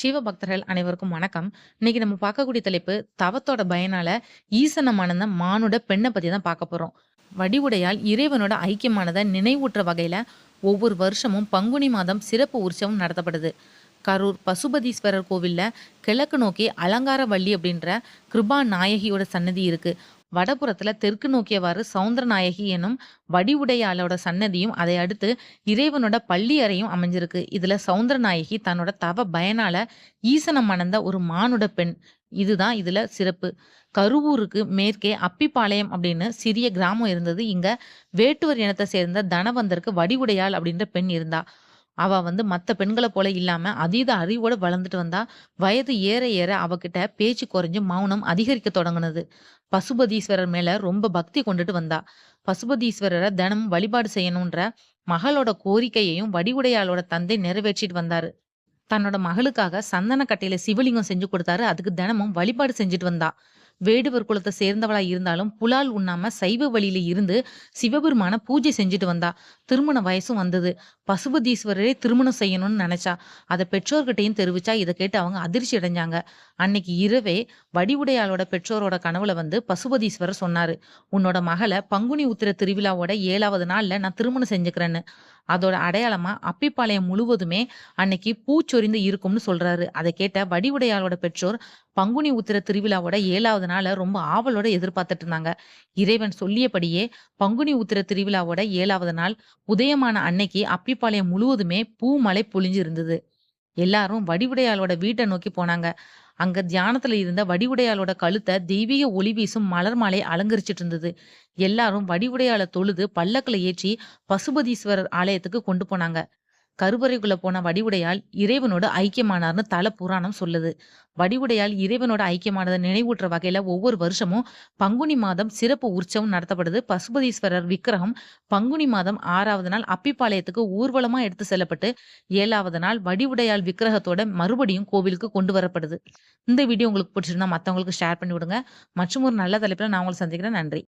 சிவபக்தர்கள் அனைவருக்கும் வணக்கம். இன்னைக்கு நம்ம பார்க்கக்கூடிய தலைப்பு, தவத்தோட பயனால ஈசன மணந்த மானுட பெண்ணை பத்தி தான் பார்க்க போறோம். வடிவுடையால் இறைவனோட ஐக்கியமானதை நினைவூற்ற வகையில ஒவ்வொரு வருஷமும் பங்குனி மாதம் சிறப்பு உற்சவம் நடத்தப்படுது. கரூர் பசுபதீஸ்வரர் கோவிலில் கிழக்கு நோக்கி அலங்கார வள்ளி அப்படின்ற கிருபா நாயகியோட சன்னதி இருக்கு. வடபுறத்துல தெற்கு நோக்கியவாறு சவுந்தரநாயகி எனும் வடிவுடையாளோட சன்னதியும், அதை அடுத்து இறைவனோட பள்ளி அறையும் அமைஞ்சிருக்கு. இதுல சவுந்தரநாயகி தன்னோட தவ பயனால ஈசனம் மணந்த ஒரு மானுட பெண். இதுதான் இதுல சிறப்பு. கருவூருக்கு மேற்கே அப்பிபாளையம் அப்படின்னு சிறிய கிராமம் இருந்தது. இங்க வேட்டுவர் இனத்தை சேர்ந்த தனவந்தருக்கு வடிவுடையாள் அப்படின்ற பெண் இருந்தா. அவ வந்து மத்த பெண்களை போல இல்லாம அதீத அறிவோட வளர்ந்துட்டு வந்தா. வயது ஏற ஏற அவகிட்ட பேச்சு குறைஞ்சு மௌனம் அதிகரிக்க தொடங்குனது. பசுபதீஸ்வரர் மேல ரொம்ப பக்தி கொண்டுட்டு வந்தா. பசுபதீஸ்வரரை தினமும் வழிபாடு செய்யணுன்ற மகளோட கோரிக்கையையும் வடிவுடையாளோட தந்தை நிறைவேற்றிட்டு வந்தாரு. தன்னோட மகளுக்காக சந்தன கட்டையில சிவலிங்கம் செஞ்சு கொடுத்தாரு. அதுக்கு தினமும் வழிபாடு செஞ்சுட்டு வந்தா. வேடுவர் குலத்தை சேர்ந்தவளா இருந்தாலும் புலால் உண்ணாம சைவ வழியில இருந்து சிவபெருமான பூஜை செஞ்சுட்டு வந்தா. திருமண வயசும் வந்தது. பசுபதீஸ்வரரே திருமணம் செய்யணும்னு நினைச்சா. அதை பெற்றோர்கிட்டையும் தெரிவிச்சா. இதை கேட்டு அவங்க அதிர்ச்சி அடைஞ்சாங்க. அன்னைக்கு இரவே வடிவுடையாளோட பெற்றோரோட கனவுல வந்து பசுபதீஸ்வரர் சொன்னாரு. உன்னோட மகளை பங்குனி உத்திர திருவிழாவோட ஏழாவது நாள்ல நான் திருமணம் செஞ்சுக்கிறேன்னு. அதோட அடையாளமா அப்பிப்பாளையம் முழுவதுமே அன்னைக்கு பூச்சொரிந்து இருக்கும்னு சொல்றாரு. அதை கேட்ட வடிவுடையாளோட பெற்றோர் பங்குனி உத்திர திருவிழாவோட ஏழாவது நாள ரொம்ப ஆவலோட எதிர்பார்த்துட்டு இருந்தாங்க. இறைவன் சொல்லியபடியே பங்குனி உத்திர திருவிழாவோட ஏழாவது நாள் உதயமான அன்னைக்கு அப்பிப்பாளையம் முழுவதுமே பூமழை பொழிஞ்சிருந்தது. எல்லாரும் வடிவுடையாளோட வீட்டை நோக்கி போனாங்க. அங்க தியானத்துல இருந்த வடிவுடையாளோட கழுத்த தெய்வீக ஒளி வீசும் மலர் மாலை அலங்கரிச்சிட்டு இருந்தது. எல்லாரும் வடிவுடையாள தொழுது பல்லக்கில் ஏற்றி பசுபதீஸ்வரர் ஆலயத்துக்கு கொண்டு போனாங்க. கருவறைக்குள்ள போன வடிவுடையால் இறைவனோடு ஐக்கியமானார்னு தல புராணம் சொல்லுது. வடிவுடையால் இறைவனோட ஐக்கியமானதை நினைவூட்டுற வகையில ஒவ்வொரு வருஷமும் பங்குனி மாதம் சிறப்பு உற்சவம் நடத்தப்படுது. பசுபதீஸ்வரர் விக்கிரகம் பங்குனி மாதம் ஆறாவது நாள் அப்பிபாளையத்துக்கு ஊர்வலமா எடுத்து செல்லப்பட்டு ஏழாவது நாள் வடிவுடையால் விக்கிரகத்தோட மறுபடியும் கோவிலுக்கு கொண்டு வரப்படுது. இந்த வீடியோ உங்களுக்கு பிடிச்சிருந்தா மற்றவங்களுக்கு ஷேர் பண்ணி விடுங்க. மற்றும் ஒரு நல்ல தலைப்பில் நான் உங்களை சந்திக்கிறேன். நன்றி.